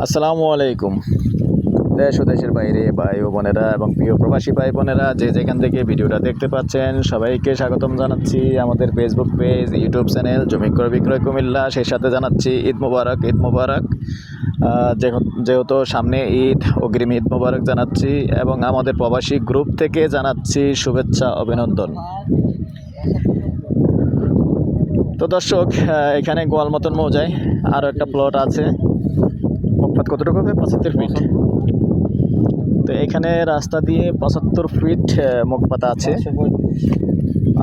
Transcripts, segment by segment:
আসসালামু আলাইকুম। দেশ ও দেশের বাইরে ভাই ও বোনেরা এবং প্রিয় প্রবাসী ভাই বোনেরা, যে যেখান থেকে ভিডিওটা দেখতে পাচ্ছেন, সবাইকে স্বাগতম জানাচ্ছি। আমাদের ফেসবুক পেজ ইউটিউব চ্যানেল জমি ক্রয় বিক্রয় কুমিল্লা। সেই সাথে জানাচ্ছি ঈদ মুবারক ঈদ মুবারক। যেহ- যেহেতু সামনে ঈদ, অগ্রিম ঈদ মুবারক জানাচ্ছি এবং আমাদের প্রবাসী গ্রুপ থেকে জানাচ্ছি শুভেচ্ছা, অভিনন্দন। তো দর্শক এখানে গোয়াল মতন মৌজায় আরও একটা প্লট আছে। মুখপাত কতটুকু হবে? পঁচাত্তর ফিট তো এখানে রাস্তা দিয়ে পঁচাত্তর ফিট আহ, মুখপাতা আছে।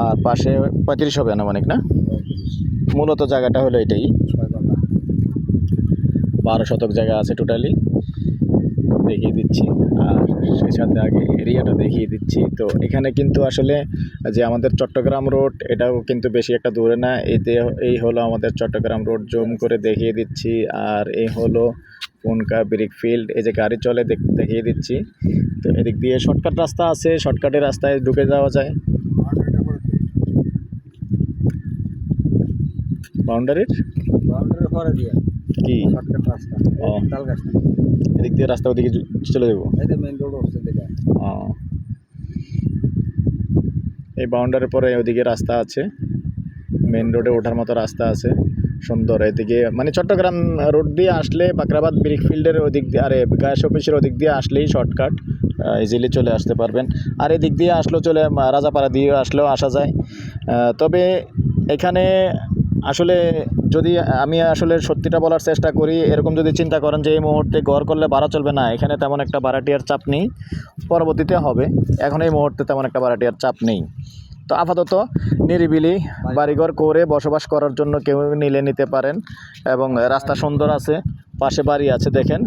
আর পাশে পঁয়ত্রিশ হবে আনুমানিক না? মূলত জায়গাটা হলো এটাই। বারো শতক জায়গা আছে টোটালি দেখিয়ে দিচ্ছি। আর সেই সাথে আগে এরিয়াটা দেখিয়ে দিচ্ছি। তো এখানে কিন্তু আসলে যে আমাদের চট্টগ্রাম রোড এটাও কিন্তু বেশি একটা দূরে না। এতে এই হলো আমাদের চট্টগ্রাম রোড জুম করে দেখিয়ে দিচ্ছি। আর এই হলো পুনকা ব্রিক ফিল্ড এই যে গাড়ি চলে দেখ- দেখিয়ে দিচ্ছি। তো এদিক দিয়ে শর্টকাট রাস্তা আছে শর্টকাটের রাস্তায় ঢুকে যাওয়া যায়। বাউন্ডারির? কি? শর্টকাট রাস্তা। ও। তাল গাছ। এদিক দিয়ে রাস্তা ওদিকে চলে যাব। এই বাউন্ডারির পরে ওদিকে রাস্তা আছে। মেন রোডে ওঠার মতো রাস্তা আছে। সুন্দর, এদিকে মানে চট্টগ্রাম রোড দিয়ে আসলে বাকরাবাদ ব্রিক ফিল্ডের ওদিক দিয়ে, আরে গ্যাস অফিসের ওদিক দিয়ে আসলেই শর্টকাট ইজিলি চলে আসতে পারবেন। আর এদিক দিয়ে আসলেও চলে রাজাপাড়া দিয়ে আসলেও আসা যায়। তবে এখানে আসলে যদি আমি আসলে সত্যিটা বলার চেষ্টা করি, এরকম যদি চিন্তা করেন যে এই মুহূর্তে ঘর করলে ভাড়া চলবে না, এখানে তেমন একটা ভাড়াটিয়ার চাপ নেই, পরবর্তীতে হবে। এখন এই মুহূর্তে তেমন একটা ভাড়াটিয়ার চাপ নেই। তো আপাতত নিরিবিলি বাড়িঘর করে বসবাস করার জন্য কেউ নিলে নিতে পারেন এবং রাস্তা সুন্দর আছে, পাশে বাড়ি আছে দেখেন।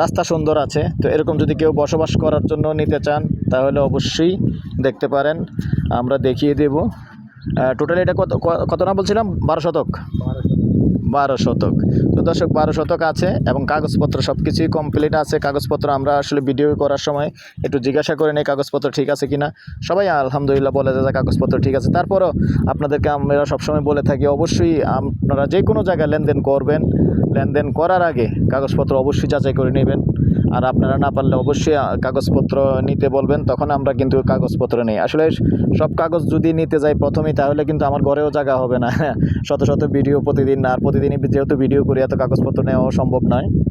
রাস্তা সুন্দর আছে, তো এরকম যদি কেউ বসবাস করার জন্য নিতে চান তাহলে অবশ্যই দেখতে পারেন, আমরা দেখিয়ে দেব। টোটালি এটা কত কত না বলছিলাম? বারো শতক। বারো শতক। তো দর্শক, বারো শতক আছে এবং কাগজপত্র সব কিছুই কমপ্লিট আছে। কাগজপত্র আমরা আসলে ভিডিও করার সময় একটু জিজ্ঞাসা করে নিই কাগজপত্র ঠিক আছে কিনা। সবাই আলহামদুলিল্লাহ বলে যে কাগজপত্র ঠিক আছে। তারপরও আপনাদেরকে আমরা সবসময় বলে থাকি, অবশ্যই আপনারা যে কোনো জায়গায় লেনদেন করবেন। লেনদেন করার আগে কাগজপত্র অবশ্যই যাচাই করে নেবেন। আর আপনারা না পারলে অবশ্যই কাগজপত্র নিতে বলবেন, তখন আমরা কিন্তু কাগজপত্র নেই। আসলে সব কাগজ যদি নিতে যাই প্রথমেই, তাহলে কিন্তু আমার ঘরেও জায়গা হবে না। শত শত ভিডিও প্রতিদিন আর প্রতিদিনই যেহেতু ভিডিও করি, এত কাগজপত্র নেওয়া সম্ভব নয়।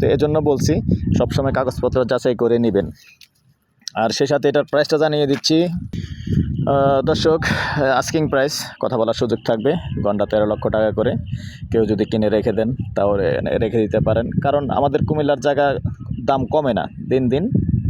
তো এজন্য বলছি, সবসময় কাগজপত্র যাচাই করে নেবেন। আর সেই সাথে এটার প্রাইসটা জানিয়ে দিচ্ছি। দর্শক আস্কিং প্রাইস কথা বলার সুযোগ থাকবে, ঘণ্টা তেরো লক্ষ টাকা করে। কেউ যদি কিনে রেখে দেন রে- রেখে দিতে পারেন। কারণ আমাদের কুমিল্লার জায়গা দাম কমে না, দিন দিন।